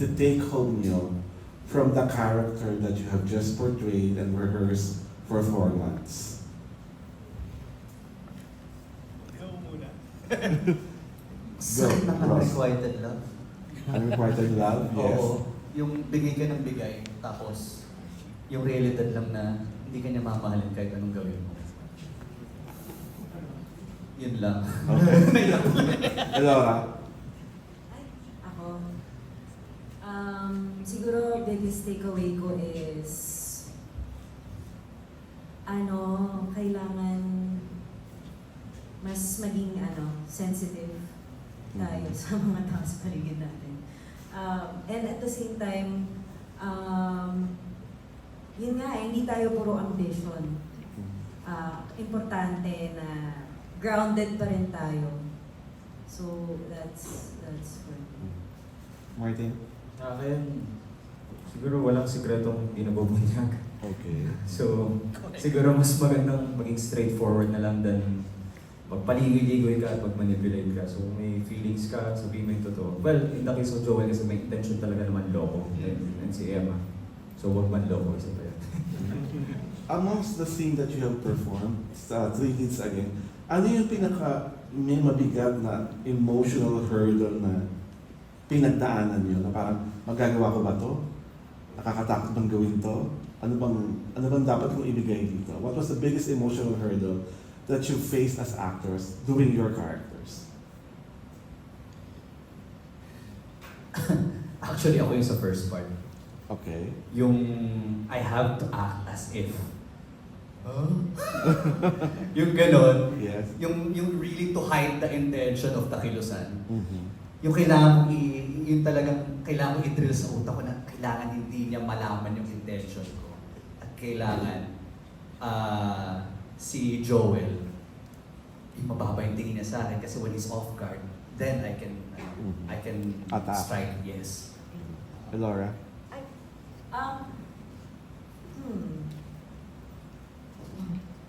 the take-home meal from the character that you have just portrayed and rehearsed for four months? Ikaw muna. Sakit ng Ross. unrequited love. Unrequited love? Yes. Oo. Yung bigay ka ng bigay, tapos yung realidad lang na hindi ka niya mamahalin kahit anong gawin mo. Yun lang. Elora? Ay, ako. Um, siguro biggest takeaway ko is ano, kailangan mas maging ano, sensitive tayo sa mga tao sa paligid natin. Um, and at the same time, um, yun nga, eh, hindi tayo puro ambition. Ah, importante na grounded pa rin tayo. So, that's, that's for me. Martin? Sa akin, siguro walang sikretong hindi nabubunyag. Okay. So, siguro mas magandang maging straightforward na lang than magpaligoy-ligoy ka at magmanipulate ka. So, kung may feelings ka, sabihin mo yung totoo. Well, in the case of Joel, kasi may intention talaga naman loko. And, and si Emma. So, wag man loko, isa pa yan. Amongst the scene that you have performed, sa Three Hits Again, ano yung pinaka may mabigat na emotional hurdle na pinagdaanan niyo na parang magagawa ko ba to? Nakakatakot bang gawin to? Ano bang ano bang dapat kong ibigay dito? What was the biggest emotional hurdle that you faced as actors doing your characters? Actually, ako yung sa first part. Okay. Yung I have to act as if. yung ganon. Yes. Yung, yung really to hide the intention of the kilusan. Yung kailangan kong i, yung talagang kailangan kong i-drill sa utak ko na kailangan hindi niya malaman yung intention ko. At kailangan ah, si Joel, yung mababa yung tingin niya sa akin kasi when he's off guard, then I can Mhm. I can Attack. strike, yes. Elora? Ay, um, hmm.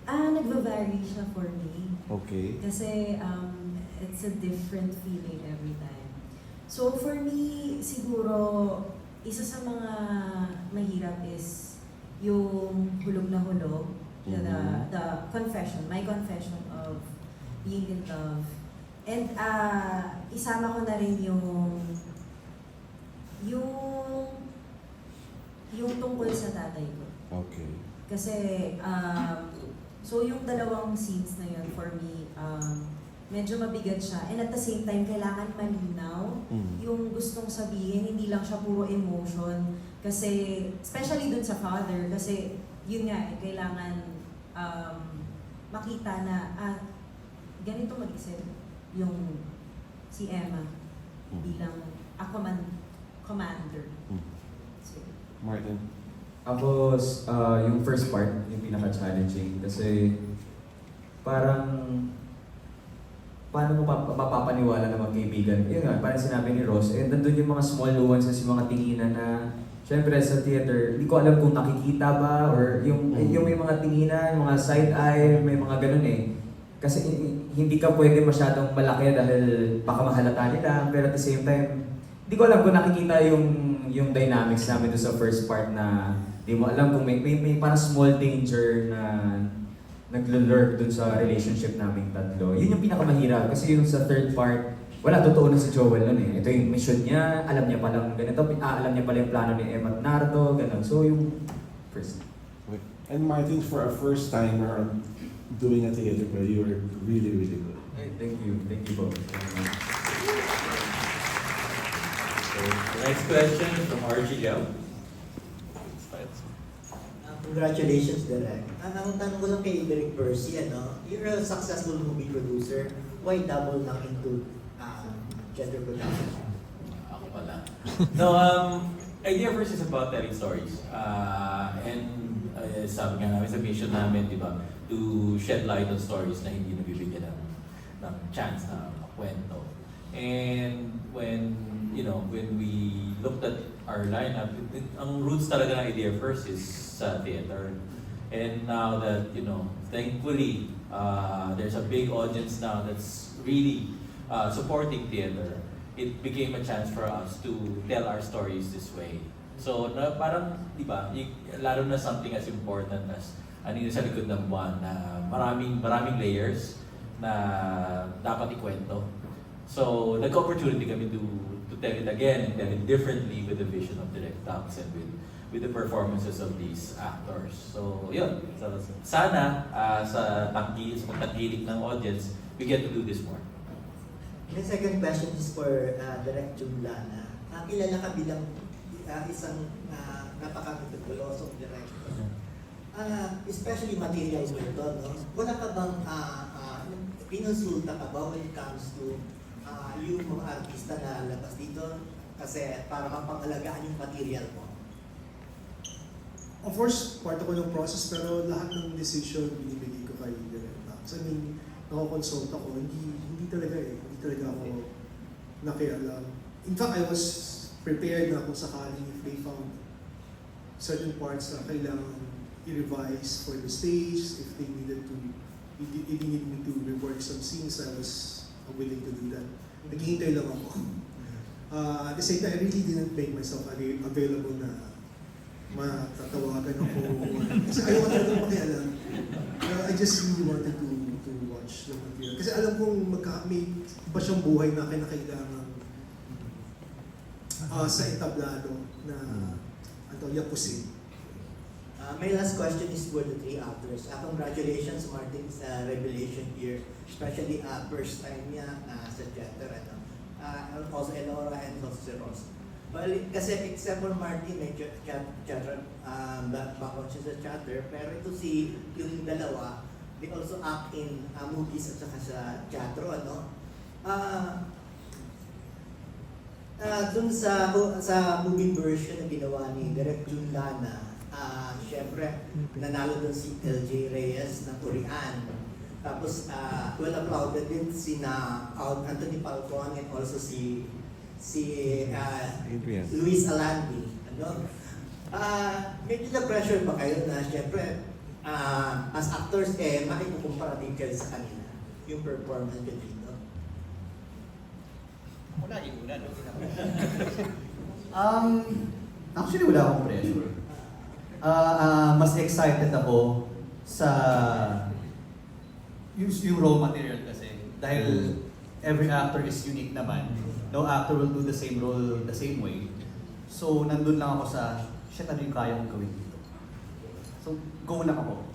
Ah, nagva-vary siya for me. Okay. Kasi um, it's a different feeling every time. So for me, siguro, isa sa mga mahirap is yung hulog na hulog, the, the, the confession, my confession of being in love. And ah isama ko na rin yung yung yung tungkol sa tatay ko. Okay. Kasi, um, so yung dalawang scenes na yun, for me, um, medyo mabigat siya. And at the same time, kailangan malinaw Mhm. yung gustong sabihin, hindi lang siya puro emotion. Kasi, especially dun sa father, kasi yun nga, eh, kailangan um, makita na, ah, ganito mag-isip yung si Emma Mhm. bilang a command, commander. Mhm. So, Martin? Ako, s- ah, yung first part, yung pinaka-challenging. Kasi, parang, paano mo pap- mapapaniwala na magkaibigan? Yun nga, parang sinabi ni Ross, eh, nandun yung mga small nuances, yung mga tinginan na, syempre sa theater, hindi ko alam kung nakikita ba, or yung, Mm. yung may mga tinginan, mga side eye, may mga ganun eh. Kasi hindi ka pwede masyadong malaki dahil baka mahalata nila, pero at the same time, hindi ko alam kung nakikita yung yung dynamics namin doon sa first part na di mo alam kung may, may, may parang small danger na naglo-lurk doon sa relationship naming tatlo. Yun yung pinakamahirap kasi yung sa third part, wala, totoo na si Joel nun eh. Ito yung mission niya, alam niya palang ganito, ah, alam niya pala yung plano ni Emma at Nardo, ganun. So yung first. And Martin, for a first timer on doing a theater play, you were really, really good. Ay, thank you, thank you po. So, the next question from RG Liao. Uh, Congratulations, Direk. Ang ang tanong ko lang kay Derek Percy, ano, you're a successful movie producer. Why double now into um, gender production? Ako pala. No, um, Idea First is about telling stories. Uh, and uh, sabi nga namin sa mission namin, di ba, to shed light on stories na hindi nabibigyan ng, ng chance na kwento. And when, you know, when we looked at our lineup, it, it, ang roots talaga ng Idea First is sa theater. And now that, you know, thankfully, uh, there's a big audience now that's really uh, supporting theater. it became a chance for us to tell our stories this way. So, na, parang, di ba, lalo na something as important as yun sa likod ng buwan na maraming, maraming layers na dapat ikwento. So, nag-opportunity kami to, to tell it again and tell it differently with the vision of Direct Talks and with with the performances of these actors. So, yun. So, sana ah, sa tangki, sa pagtangkilik ng audience, we get to do this more. The second question is for uh, Direct Jumlana. Uh, kilala ka bilang uh, isang uh, napaka-meticulosong director. Uh, especially material ito, no? Wala ka bang uh, uh, pinonsulta ka ba when it comes to uh, yung mga artista na labas dito? Kasi para mapangalagaan yung material mo. Of course, part ako ng process, pero lahat ng decision binibigay ko kay Direct Tax. I mean, nakakonsult ako, hindi, hindi talaga eh, hindi talaga ako nakialam. In fact, I was prepared na kung sakaling if they found certain parts na kailangan i-revise for the stage, if they needed to, if they, needed me to rework some scenes, I was willing to do that. Naghihintay lang ako. Uh, at the same time, I really didn't make myself ava- available na matatawagan ako. Kasi ayaw ko talaga makialam. Uh, I just really wanted to to watch the material. Kasi alam kong magka, may iba siyang buhay na kinakailangan uh, sa entablado na ano, yapusin. Uh, my last question is for the three actors. Uh, congratulations, Martin, sa revelation here. Especially uh, first time niya uh, sa theater. Ano? Uh, also Elora and also si Well, kasi except for Martin, may ch- chat, um, ba- background siya sa chatter. Pero ito si, yung dalawa, they also act in uh, movies at saka sa teatro, ano? Ah, Ah, dun sa sa movie version na ginawa ni Direk Jun Lana, ah syempre nanalo dun si LJ Reyes na Korean. Tapos ah well applauded din si na Anthony Falcon and also si si ah, Luis Alandi. Ano? Ah, medyo na pressure ba kayo na syempre ah as actors eh makikukumpara din kayo sa kanila yung performance nyo dito. Wala yung una, no? um, actually, wala akong pressure. Ah, ah, mas excited ako sa yung, yung raw material kasi. Dahil every actor is unique naman. No actor will do the same role the same way. So, nandun lang ako sa, shit, ano yung kaya kong gawin dito? So, go lang ako.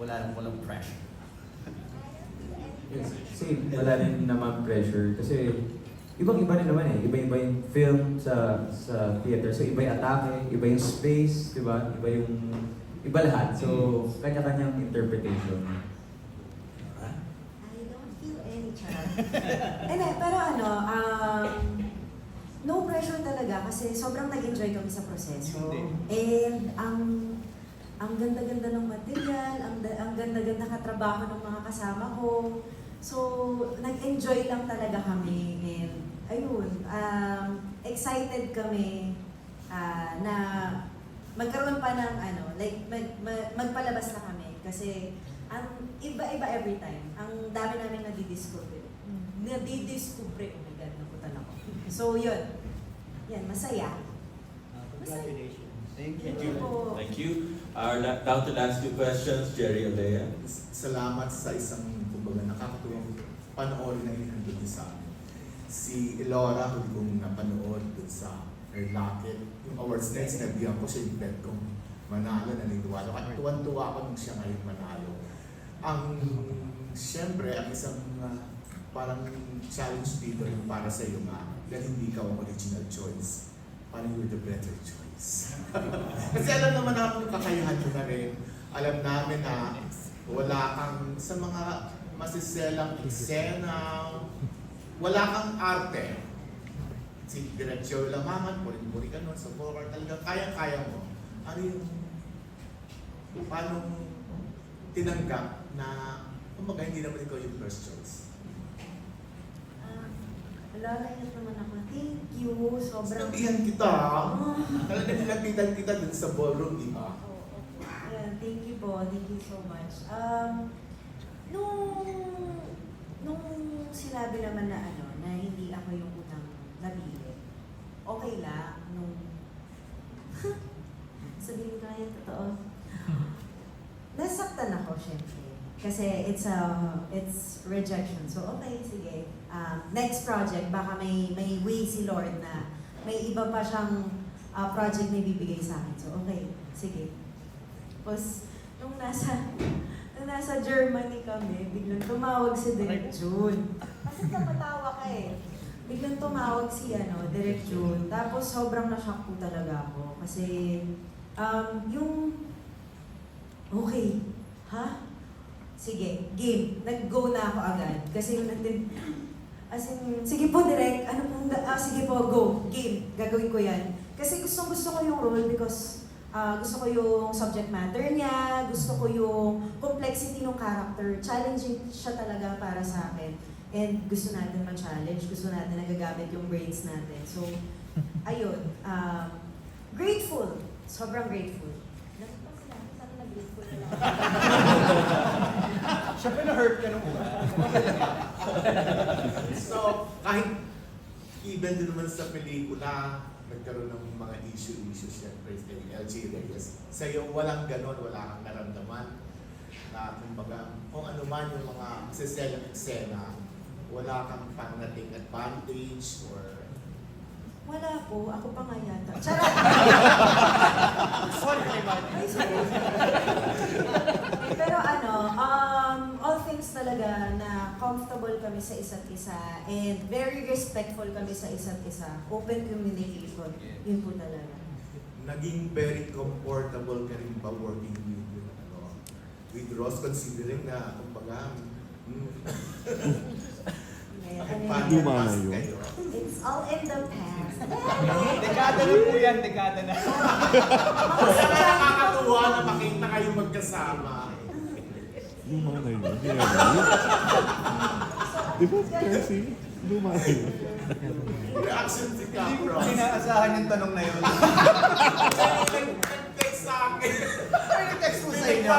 Wala lang, walang pressure. Yes, same. Wala rin naman pressure. Kasi ibang-iba rin naman eh. Iba-iba yung film sa sa theater. So iba yung atake, iba yung space, di ba? Iba yung... Iba lahat. So, kanya-kanyang interpretation. Hindi, pero ano, um, no pressure talaga kasi sobrang nag-enjoy kami sa proseso. And ang ang ganda-ganda ng material, ang, ang ganda-ganda katrabaho ng mga kasama ko. So, nag-enjoy lang talaga kami and ayun, um, excited kami ah, na magkaroon pa ng ano, like mag, mag- magpalabas na kami kasi ang iba-iba every time. Ang dami namin nadidiscover. Nadidiscover. Oh my God, naputan ako. So, yun. Yan, masaya. congratulations. Thank Thank you. Thank you. Our la- down to last two questions, Jerry Alea. salamat sa isang kumbaga nakakatuwang panoorin na inandun niyo sa amin. Si Elora, huli kong napanood dun sa Her Locket. Yung awards na yun, sinabihan ko siya yung bet kong manalo, naniniwala. At tuwan-tuwa ako nung siya ngayon manalo. Ang, siyempre, ang isang uh, parang challenge dito yung para sa iyo nga, dahil hindi ka ang original choice. Parang you're the better choice. Kasi alam naman namin yung kakayahan mo na rin. Alam namin na wala kang sa mga masiselang eksena, wala kang arte. Si Direk Joe Lamangan, puri-puri ka nun sa forward, talagang kaya-kaya mo. Ano yung, paano tinanggap na, kumbaga hindi naman ikaw yung first choice. Ah, Lalayas naman ako. Thank you. Sobrang... Sinabihan kita, Oh. talagang nilapitan kita dun sa ballroom, di ba? Ayan, thank you po. Thank you so much. Um, nung, nung sinabi naman na ano, na hindi ako yung unang napili. Okay lang nung sabihin ko na yung totoo. Nasaktan ako, syempre. Kasi it's a, it's rejection. So, okay, sige. Um, next project, baka may, may way si Lord na may iba pa siyang uh, project na ibibigay sa akin. So, okay, sige. Tapos, nung nasa, nung nasa Germany kami, biglang tumawag si Direk June. Kasi napatawa ka eh. Biglang tumawag si ano, Direk June. Tapos sobrang na-shock po talaga ako. Kasi um, yung, okay, ha? Sige, game. Nag-go na ako agad. Kasi yung nandun, as in, sige po, direct, ano pong, ah, sige po, go, game, gagawin ko yan. Kasi gustong gusto ko yung role because ah, gusto ko yung subject matter niya, gusto ko yung complexity ng character. Challenging siya talaga para sa akin. And gusto natin ma-challenge, gusto natin nagagamit yung brains natin. So, ayun, um, grateful, sobrang grateful. Sana na-grateful na lang. Siyempre na-hurt ka nung una. So, kahit even din naman sa pelikula, nagkaroon ng mga issue-issue siyempre sa LG Reyes. Sa iyo, walang ganon, wala kang naramdaman. Na, kumbaga, kung ano man yung mga masaselang eksena, wala kang nating advantage or Wala po, ako pa nga yata. Charot! Sorry kay. Ay, sorry. Pero ano, um, all things talaga na comfortable kami sa isa't isa and very respectful kami sa isa't isa. Open communication. Yun po talaga. naging very comfortable ka rin ba working with, ano, with Ross considering na, kumbaga, mm? Luma na mas yun. kayo? It's all in the past. Dekada na po yan, dekada na. Basta na nakakatuwa na makita kayo magkasama. Luma na yun. Yeah, Di ba, Percy? Luma na yun. Reaction si Hindi Capros. pa inaasahan yung tanong na yun. Nag-text sa akin. Ay, text mo sa Hindi inyo.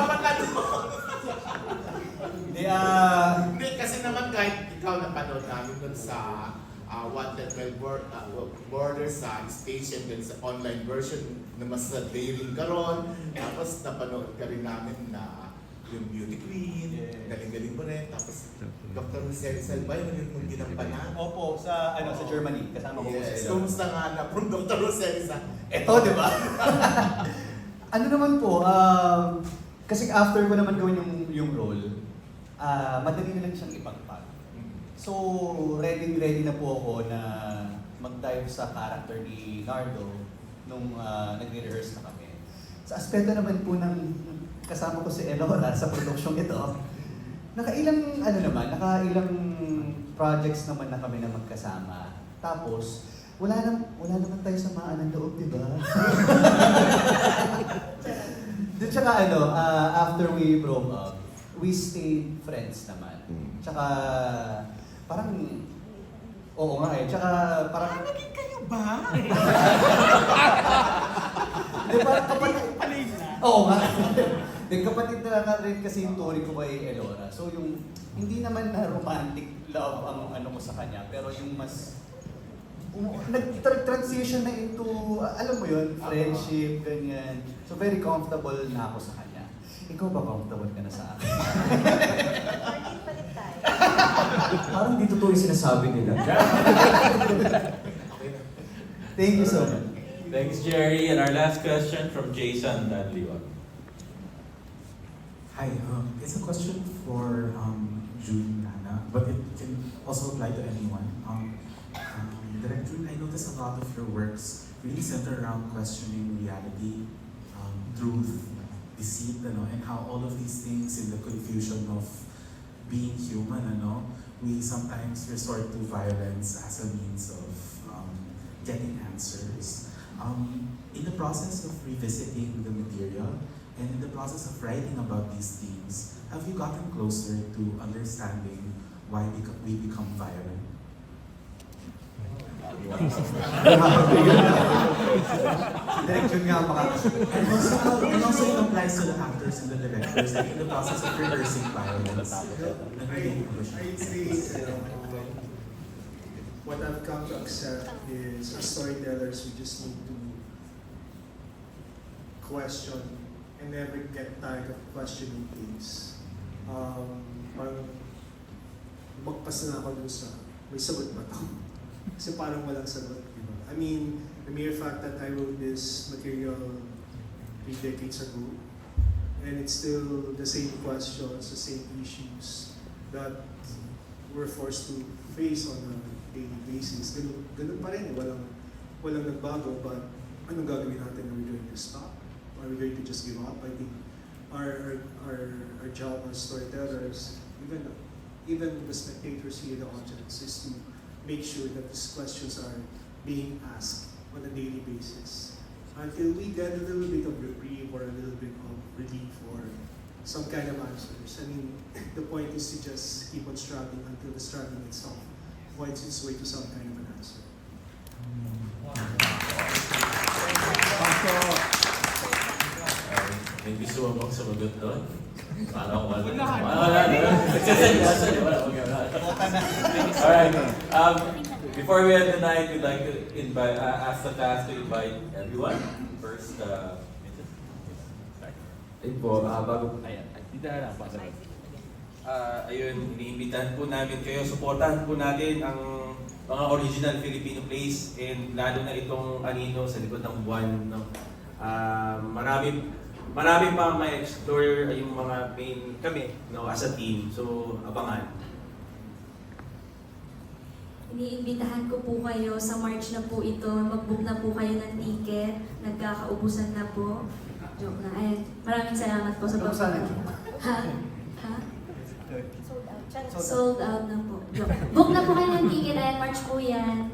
Hindi, ah... Hindi, kasi naman kahit ikaw napanood namin dun sa uh, Wanted Well Board, uh, Border sa station dun sa online version na mas na daring karon. Tapos napanood ka rin namin na yung Beauty Queen, Yeah. galing-galing mo rin. Tapos Dr. Lucero Salvay, mo yung ginampanan. Opo, sa ano sa Germany, kasama ko po Yes, sa kumusta nga na from Dr. Lucero sa Ito, di ba? ano naman po, um, kasi after ko naman gawin yung, yung role, ah madali na lang siyang ipagpag. So, ready ready na po ako na mag-dive sa character ni Nardo nung ah, nagre-rehearse na kami. Sa aspeto naman po ng kasama ko si Elora sa produksyong ito, nakailang ano naman, nakailang projects naman na kami na magkasama. Tapos, wala nam wala naman tayo sa maan ng loob, di ba? Di tsaka ano, ah, after we broke up, we stayed friends naman. Mm. Tsaka, parang, oo nga eh, tsaka parang... Naging kayo ba? Di ba, kapatid, Oo nga. Di, kapatid na rin kasi yung turing ko kay Elora. So yung, hindi naman na romantic love ang ano ko sa kanya, pero yung mas, um, nag-transition na into, alam mo yun, friendship, ganyan. So very comfortable na ako sa kanya. Ikaw ba comfortable ka na sa akin? Tayo. Parang di totoo yung sinasabi nila. Thank you so much. Thanks, Jerry. And our last question from Jason Danliwag. Hi, um, it's a question for um, June Nana, but it can also apply to anyone. Um, um, Director, I noticed a lot of your works really center around questioning reality, um, truth, deceit, and how all of these things in the confusion of being human, ano, we sometimes resort to violence as a means of um, getting answers. Um, in the process of revisiting the material, and in the process of writing about these themes, have you gotten closer to understanding why we become violent? Direction nga makakasagot. And also, and also it applies to the actors and the directors, like in the process of rehearsing violence. Nagiging I, ko siya. What I've come to accept is as storytellers, we just need to question and never get tired of questioning things. Um, parang magpas na ako dun sa, may sagot ba to? Kasi parang walang sagot, di? I mean, the mere fact that I wrote this material three decades ago, and it's still the same questions, the same issues that we're forced to face on a daily basis. Ganun, ganun pa rin, eh. walang, walang nagbago, but anong gagawin natin? Are we going to stop? Are we going to just give up? I think our, our, our, our job as storytellers, even, even the spectators here, the audience, is to make sure that these questions are being asked on a daily basis until we get a little bit of reprieve or a little bit of relief or some kind of answers. I mean, the point is to just keep on struggling until the struggling itself finds its way to some kind of an answer. May gusto mo bang sumagot doon? Parang wala. Wala. Wala. Nagsasadyasan. Wala. Wala. Alright. Um, before we end the night, we'd like to invite, uh, ask the cast to invite everyone. First, uh, Vincent. Sorry. Ayun po, ah, bago Ayan. Dito na lang. Pasok. Ah, ayun, iniimbitahan po namin kayo, supportahan po natin ang mga original Filipino plays and lalo na itong anino sa likod ng buwan. No? Ah, marami marami pa may explore yung mga main kami no as a team. So abangan. Iniimbitahan ko po kayo sa March na po ito. Mag-book na po kayo ng ticket. Nagkakaubusan na po. Joke na. Ay, maraming salamat po sa Ano sana, pag- Ha? Ha? Sold out na po. Joke. Book na po kayo ng ticket. Ayan, March po yan.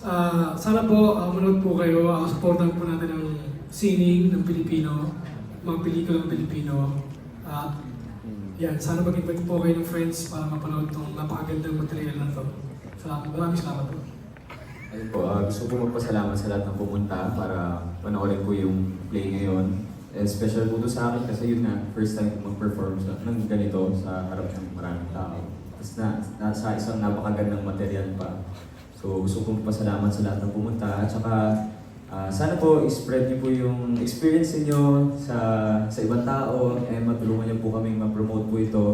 Ah, sana po uh, manood po kayo. Uh, supportan po natin ang sining ng Pilipino, mga pelikula ng Pilipino. At yan, sana mag-invite po kayo ng friends para mapanood itong napakagandang material na ito. Salamat, maraming salamat po. Ayun po, ah, gusto ko magpasalamat sa lahat ng pumunta para panoorin ko yung play ngayon. Eh, special po to sa akin kasi yun na, first time ko mag-perform sa, ng ganito sa harap ng maraming tao. Tapos na, na, sa isang napakagandang material pa. So gusto kong pasalamat sa lahat ng pumunta at saka ah, sana po i-spread niyo po yung experience niyo sa sa ibang tao and matulungan niyo po kaming ma-promote po ito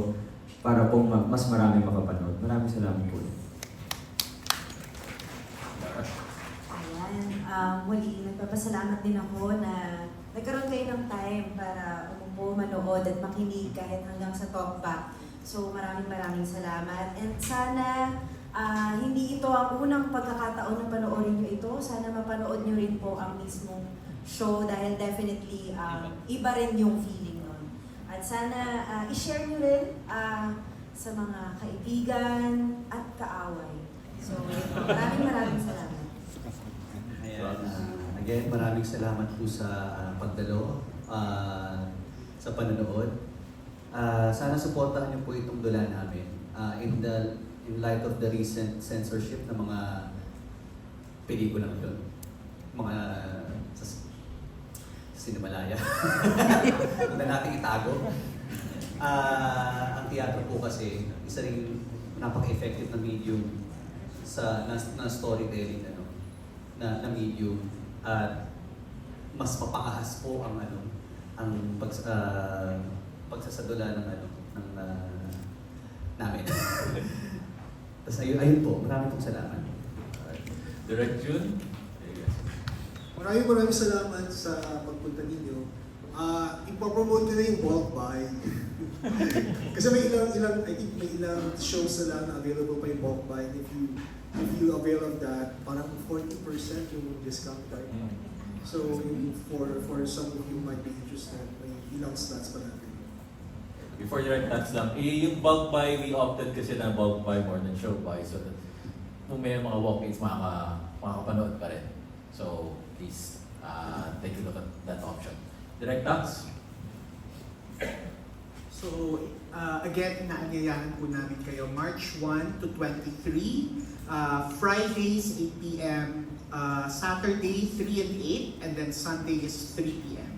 para po ma- mas marami makapanood. Maraming salamat po. Ayan, um, muli, nagpapasalamat din ako na nagkaroon kayo ng time para umupo, manood at makinig kahit hanggang sa talkback. So maraming maraming salamat. And sana ah, hindi ito ang unang pagkakataon na panoorin nyo ito. Sana mapanood nyo rin po ang mismong show dahil definitely um, iba rin yung feeling nun. At sana ah, i-share nyo rin ah, sa mga kaibigan at kaaway. So, maraming maraming salamat. Again, maraming salamat po sa ah, pagdalo, ah, sa panonood. Ah, sana supportahan niyo po itong dula namin ah, in the in light of the recent censorship ng mga pelikulang yun. Mga sa, sa Sinimalaya. Na natin itago. Ah, ang teatro po kasi, isa rin napaka-effective na medium sa na, na storytelling ano na, na medium at mas mapangahas po ang ano ang pag uh, pagsasadula ng ano ng ah, namin. Tapos ayun, ayun po, maraming pong salamat. Direct June. Maraming maraming salamat sa pagpunta ninyo. Ah, ipopromote ko na yung bulk buy. Kasi may ilang, ilang, I think may ilang shows na lang na available pa yung bulk buy. And if you, if you avail of that, parang 40% yung discount card. So, for for some of you might be interested, may ilang slots pa natin. Before you write that's lang, eh, yung bulk buy, we opted kasi na bulk buy more than show buy so that kung may mga walk-ins, makaka, makakapanood pa rin. So, please, uh, take a look at that option. Direct Tax? So, uh, again, inaanyayahan po namin kayo March 1 to 23, uh, Fridays 8 p.m., uh, Saturday 3 and 8, and then Sunday is 3 p.m.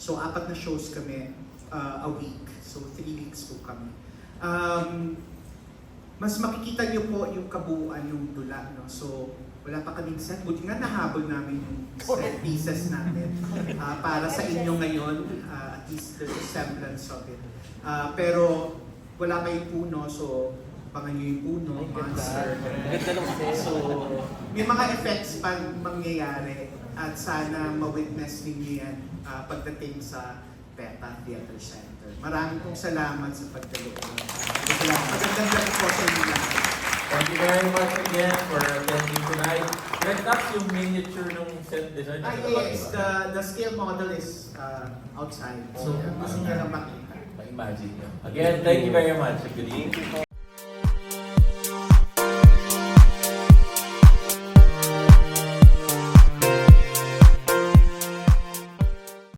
So, apat na shows kami uh, a week. So, 3 weeks po kami. Um, mas makikita niyo po yung kabuuan ng dula. No? So, wala pa kaming set. Buti nga nahabol namin yung set pieces natin ah, para sa inyo ngayon. ah, at least there's a semblance of it. Ah, pero wala kayong puno, so abangan niyo yung puno, monster. So, may mga effects pa mangyayari at sana ma-witness ninyo yan ah, pagdating sa Beta Theater Center. Maraming pong salamat sa pagdalo. Salamat. Magandang gabi po sa inyo. Thank you very much again for attending tonight. Red Taps yung miniature ng set design. Ah, yes, the, the scale model is uh, outside. So, gusto niyo lang makita. Ma-imagine nyo. Again, thank you very much. Good evening.